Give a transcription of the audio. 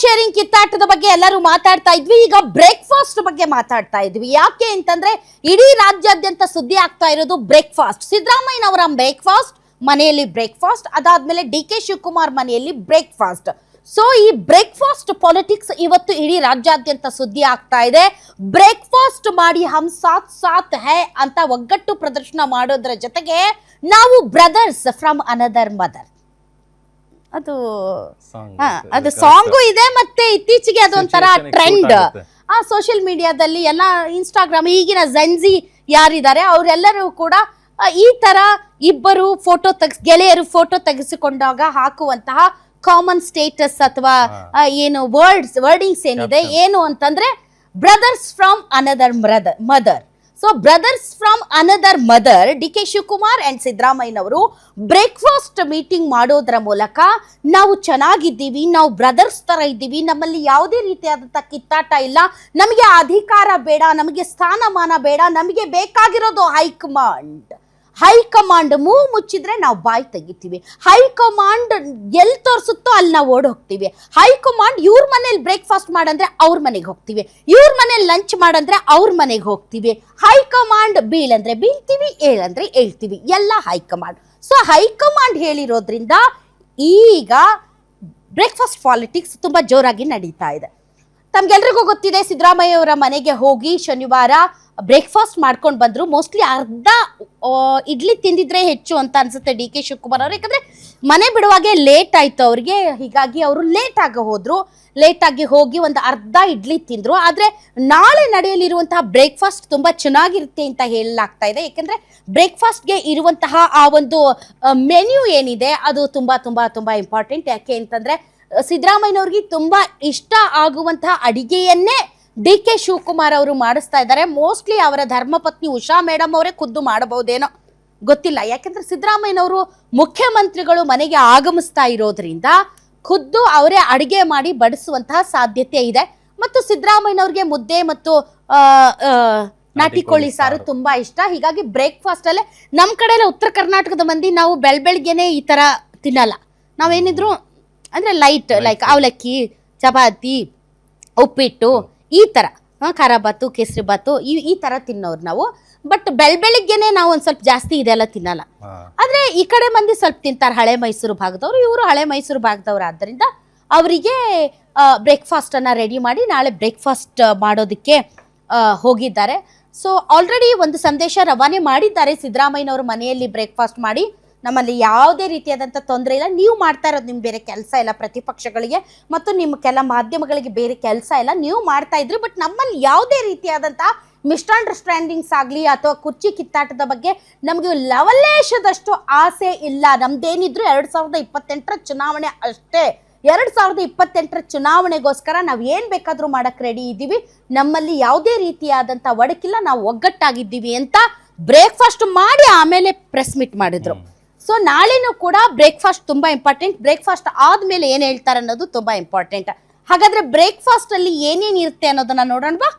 Sharing ಕಿತ್ತಾಟದ ಬಗ್ಗೆ ಎಲ್ಲರೂ ಮಾತಾಡ್ತಾ ಇದ್ವಿ. ಈಗ ಬ್ರೇಕ್ಫಾಸ್ಟ್ ಬಗ್ಗೆ ಮಾತಾಡ್ತಾ ಇದ್ವಿ. ಯಾಕೆ ಅಂತಂದ್ರೆ ಇಡೀ ರಾಜ್ಯಾದ್ಯಂತ ಸುದ್ದಿ ಆಗ್ತಾ ಇರೋದು ಬ್ರೇಕ್ಫಾಸ್ಟ್ ಸಿದ್ದರಾಮಯ್ಯನವರ ಬ್ರೇಕ್ಫಾಸ್ಟ್ ಮನೆಯಲ್ಲಿ ಬ್ರೇಕ್ಫಾಸ್ಟ್ ಅದಾದ್ಮೇಲೆ ಡಿ ಕೆ ಶಿವಕುಮಾರ್ ಮನೆಯಲ್ಲಿ ಬ್ರೇಕ್ಫಾಸ್ಟ್ ಸೊ ಈ ಬ್ರೇಕ್ಫಾಸ್ಟ್ ಪಾಲಿಟಿಕ್ಸ್ ಇವತ್ತು ಇಡೀ ರಾಜ್ಯಾದ್ಯಂತ ಸುದ್ದಿ ಆಗ್ತಾ ಇದೆ. ಬ್ರೇಕ್ಫಾಸ್ಟ್ ಮಾಡಿ ಹಮ್ ಸಾತ್ ಸಾತ್ ಹೇ ಅಂತ ಒಗ್ಗಟ್ಟು ಪ್ರದರ್ಶನ ಮಾಡೋದ್ರ ಜೊತೆಗೆ ನಾವು ಬ್ರದರ್ಸ್ ಫ್ರಮ್ ಅನದರ್ ಮದರ್ ಅದು ಅದು. ಸಾಂಗು ಇದೆ ಮತ್ತೆ ಇತ್ತೀಚೆಗೆ ಅದೊಂಥರ ಟ್ರೆಂಡ್ ಆ ಸೋಷಿಯಲ್ ಮೀಡಿಯಾದಲ್ಲಿ ಎಲ್ಲ ಇನ್ಸ್ಟಾಗ್ರಾಮ್ ಈಗಿನ ಜನ್ಜಿ ಯಾರಿದ್ದಾರೆ ಅವರೆಲ್ಲರೂ ಕೂಡ ಈ ತರ ಇಬ್ಬರು ಫೋಟೋ ತೆಗ್ಸ್ ಗೆಳೆಯರು ಫೋಟೋ ತೆಗೆಸಿಕೊಂಡಾಗ ಹಾಕುವಂತಹ ಕಾಮನ್ ಸ್ಟೇಟಸ್ ಅಥವಾ ಏನು ವರ್ಡ್ಸ್ ವರ್ಡಿಂಗ್ಸ್ ಏನಿದೆ ಏನು ಅಂತಂದ್ರೆ brothers from another mother so brothers from another mother D K Shivakumar and ಸಿದ್ದರಾಮಯ್ಯನವರು ಬ್ರೇಕ್ಫಾಸ್ಟ್ ಮೀಟಿಂಗ್ ಮಾಡೋದ್ರ ಮೂಲಕ ನಾವು ಚೆನ್ನಾಗಿದ್ದೀವಿ, ನಾವು ಬ್ರದರ್ಸ್ ತರ ಇದ್ದೀವಿ, ನಮ್ಮಲ್ಲಿ ಯಾವುದೇ ರೀತಿಯಾದಂಥ ಕಿತ್ತಾಟ ಇಲ್ಲ, ನಮಗೆ ಅಧಿಕಾರ ಬೇಡ, ನಮಗೆ ಸ್ಥಾನಮಾನ ಬೇಡ, ನಮಗೆ ಬೇಕಾಗಿರೋದು ಹೈಕಮಾಂಡ್ ಹೈಕಮಾಂಡ್ ಮೂ ಮುಚ್ಚಿದ್ರೆ ನಾವು ಬಾಯಿ ತೆಗಿತೀವಿ. ಹೈಕಮಾಂಡ್ ಎಲ್ಲಿ ತೋರಿಸುತ್ತೋ ಅಲ್ಲಿ ನಾವು ಓಡ್ ಹೋಗ್ತೀವಿ ಹೈಕಮಾಂಡ್ ಇವ್ರ ಮನೇಲಿ ಬ್ರೇಕ್ಫಾಸ್ಟ್ ಮಾಡಂದ್ರೆ ಅವ್ರ ಮನೆಗೆ ಹೋಗ್ತೀವಿ. ಇವ್ರ ಮನೇಲಿ ಲಂಚ್ ಮಾಡಂದ್ರೆ ಅವ್ರ ಮನೆಗೆ ಹೋಗ್ತೀವಿ. ಹೈಕಮಾಂಡ್ ಬೀಳಂದ್ರೆ ಬೀಳ್ತೀವಿ ಏಳಂದ್ರೆ ಏಳ್ತೀವಿ ಎಲ್ಲ ಹೈಕಮಾಂಡ್. ಸೊ ಹೈಕಮಾಂಡ್ ಹೇಳಿರೋದ್ರಿಂದ ಈಗ ಬ್ರೇಕ್ಫಾಸ್ಟ್ ಪಾಲಿಟಿಕ್ಸ್ ತುಂಬಾ ಜೋರಾಗಿ ನಡೀತಾ ಇದೆ. ತಮ್ಗೆಲ್ರಿಗೂ ಗೊತ್ತಿದೆ ಸಿದ್ದರಾಮಯ್ಯ ಅವರ ಮನೆಗೆ ಹೋಗಿ ಶನಿವಾರ ಬ್ರೇಕ್ಫಾಸ್ಟ್ ಮಾಡ್ಕೊಂಡು ಬಂದ್ರು. ಮೋಸ್ಟ್ಲಿ ಅರ್ಧ ಇಡ್ಲಿ ತಿಂದಿದ್ರೆ ಹೆಚ್ಚು ಅಂತ ಅನ್ಸುತ್ತೆ ಡಿ ಕೆ ಶಿವಕುಮಾರ್ ಅವ್ರು. ಯಾಕಂದ್ರೆ ಮನೆ ಬಿಡುವಾಗೆ ಲೇಟ್ ಆಯ್ತು ಅವ್ರಿಗೆ. ಹೀಗಾಗಿ ಅವರು ಲೇಟ್ ಆಗಿ ಹೋದ್ರು. ಲೇಟ್ ಆಗಿ ಹೋಗಿ ಒಂದು ಅರ್ಧ ಇಡ್ಲಿ ತಿಂದ್ರು. ಆದ್ರೆ ನಾಳೆ ನಡೆಯಲಿರುವಂತಹ ಬ್ರೇಕ್ಫಾಸ್ಟ್ ತುಂಬಾ ಚೆನ್ನಾಗಿರುತ್ತೆ ಅಂತ ಹೇಳಲಾಗ್ತಾ ಇದೆ. ಯಾಕಂದ್ರೆ ಬ್ರೇಕ್ಫಾಸ್ಟ್ಗೆ ಇರುವಂತಹ ಆ ಒಂದು ಮೆನ್ಯೂ ಏನಿದೆ, ಅದು ತುಂಬಾ ತುಂಬಾ ತುಂಬಾ ಇಂಪಾರ್ಟೆಂಟ್ ಯಾಕೆ ಅಂತಂದ್ರೆ ಸಿದ್ದರಾಮಯ್ಯನವ್ರಿಗೆ ತುಂಬಾ ಇಷ್ಟ ಆಗುವಂತಹ ಅಡಿಗೆಯನ್ನೇ ಡಿ ಕೆ ಶಿವಕುಮಾರ್ ಅವರು ಮಾಡಿಸ್ತಾ ಇದ್ದಾರೆ. ಮೋಸ್ಟ್ಲಿ ಅವರ ಧರ್ಮಪತ್ನಿ ಉಷಾ ಮೇಡಮ್ ಅವರೇ ಖುದ್ದು ಮಾಡಬಹುದೇನೋ ಗೊತ್ತಿಲ್ಲ. ಯಾಕೆಂದ್ರೆ ಸಿದ್ದರಾಮಯ್ಯನವರು ಮುಖ್ಯಮಂತ್ರಿಗಳು ಮನೆಗೆ ಆಗಮಿಸ್ತಾ ಇರೋದ್ರಿಂದ ಖುದ್ದು ಅವರೇ ಅಡಿಗೆ ಮಾಡಿ ಬಡಿಸುವಂತಹ ಸಾಧ್ಯತೆ ಇದೆ. ಮತ್ತು ಸಿದ್ದರಾಮಯ್ಯನವ್ರಿಗೆ ಮುದ್ದೆ ಮತ್ತು ನಾಟಿ ಕೋಳಿ ಸಾರು ತುಂಬಾ ಇಷ್ಟ. ಹೀಗಾಗಿ ಬ್ರೇಕ್ಫಾಸ್ಟ್ ಅಲ್ಲೇ ನಮ್ಮ ಕಡೆ ಉತ್ತರ ಕರ್ನಾಟಕದ ಮಂದಿ ನಾವು ಬೆಳ್ ಬೆಳಗ್ಗೆನೆ ಈ ತರ ತಿನ್ನಲ್ಲ. ನಾವೇನಿದ್ರು ಅಂದ್ರೆ ಲೈಟ್ ಲೈಕ್ ಅವಲಕ್ಕಿ ಚಪಾತಿ ಉಪ್ಪಿಟ್ಟು ಈ ಥರ ಖಾರ ಬಾತು ಕೇಸರಿ ಬಾತು ಈ ಈ ಥರ ತಿನ್ನೋರು ನಾವು. ಬಟ್ ಬೆಳ್ ಬೆಳಿಗ್ಗೆನೆ ನಾವು ಒಂದು ಸ್ವಲ್ಪ ಜಾಸ್ತಿ ಇದೆಲ್ಲ ತಿನ್ನಲ್ಲ. ಆದರೆ ಈ ಕಡೆ ಮಂದಿ ಸ್ವಲ್ಪ ತಿಂತಾರೆ ಹಳೆ ಮೈಸೂರು ಭಾಗದವರು ಇವರು ಹಳೆ ಮೈಸೂರು ಭಾಗದವ್ರು. ಆದ್ದರಿಂದ ಅವರಿಗೆ ಬ್ರೇಕ್ಫಾಸ್ಟನ್ನು ರೆಡಿ ಮಾಡಿ ನಾಳೆ ಬ್ರೇಕ್ಫಾಸ್ಟ್ ಮಾಡೋದಕ್ಕೆ ಹೋಗಿದ್ದಾರೆ. ಸೊ ಆಲ್ರೆಡಿ ಒಂದು ಸಂದೇಶ ರವಾನೆ ಮಾಡಿದ್ದಾರೆ ಸಿದ್ದರಾಮಯ್ಯನವರು ಮನೆಯಲ್ಲಿ ಬ್ರೇಕ್ಫಾಸ್ಟ್ ಮಾಡಿ. ನಮ್ಮಲ್ಲಿ ಯಾವುದೇ ರೀತಿಯಾದಂಥ ತೊಂದರೆ ಇಲ್ಲ. ನೀವು ಮಾಡ್ತಾ ಇರೋದು ನಿಮ್ಮ ಬೇರೆ ಕೆಲಸ ಇಲ್ಲ ಪ್ರತಿಪಕ್ಷಗಳಿಗೆ ಮತ್ತು ನಿಮ್ಮ ಕೆಲ ಮಾಧ್ಯಮಗಳಿಗೆ ಬೇರೆ ಕೆಲಸ ಇಲ್ಲ. ನೀವು ಮಾಡ್ತಾ ಇದ್ರಿ, ಬಟ್ ನಮ್ಮಲ್ಲಿ ಯಾವುದೇ ರೀತಿಯಾದಂಥ ಮಿಸ್ಅಂಡರ್ಸ್ಟ್ಯಾಂಡಿಂಗ್ಸ್ ಆಗಲಿ ಅಥವಾ ಕುರ್ಚಿ ಕಿತ್ತಾಟದ ಬಗ್ಗೆ ನಮಗೆ ಲವಲೇಶದಷ್ಟು ಆಸೆ ಇಲ್ಲ. ನಮ್ದೇನಿದ್ರು ಎರಡು ಸಾವಿರದ ಇಪ್ಪತ್ತೆಂಟರ ಚುನಾವಣೆ ಅಷ್ಟೇ. ಎರಡು ಸಾವಿರದ ಇಪ್ಪತ್ತೆಂಟರ ಚುನಾವಣೆಗೋಸ್ಕರ ನಾವು ಏನು ಬೇಕಾದರೂ ಮಾಡೋಕ್ಕೆ ರೆಡಿ ಇದ್ದೀವಿ. ನಮ್ಮಲ್ಲಿ ಯಾವುದೇ ರೀತಿಯಾದಂಥ ಒಡಕಿಲ್ಲ. ನಾವು ಒಗ್ಗಟ್ಟಾಗಿದ್ದೀವಿ ಅಂತ ಬ್ರೇಕ್ಫಾಸ್ಟ್ ಮಾಡಿ ಆಮೇಲೆ ಪ್ರೆಸ್ ಮೀಟ್ ಮಾಡಿದ್ರು. ಸೊ ನಾಳೆನೂ ಕೂಡ ಬ್ರೇಕ್ಫಾಸ್ಟ್ ತುಂಬಾ ಇಂಪಾರ್ಟೆಂಟ್ ಬ್ರೇಕ್ಫಾಸ್ಟ್ ಆದಮೇಲೆ ಏನು ಹೇಳ್ತಾರೆ ಅನ್ನೋದು ತುಂಬಾ ಇಂಪಾರ್ಟೆಂಟ್ ಹಾಗಾದ್ರೆ ಬ್ರೇಕ್ಫಾಸ್ಟಲ್ಲಿ ಏನೇನ್ ಇರುತ್ತೆ ಅನ್ನೋದನ್ನ ನೋಡೋಣ ಬಾ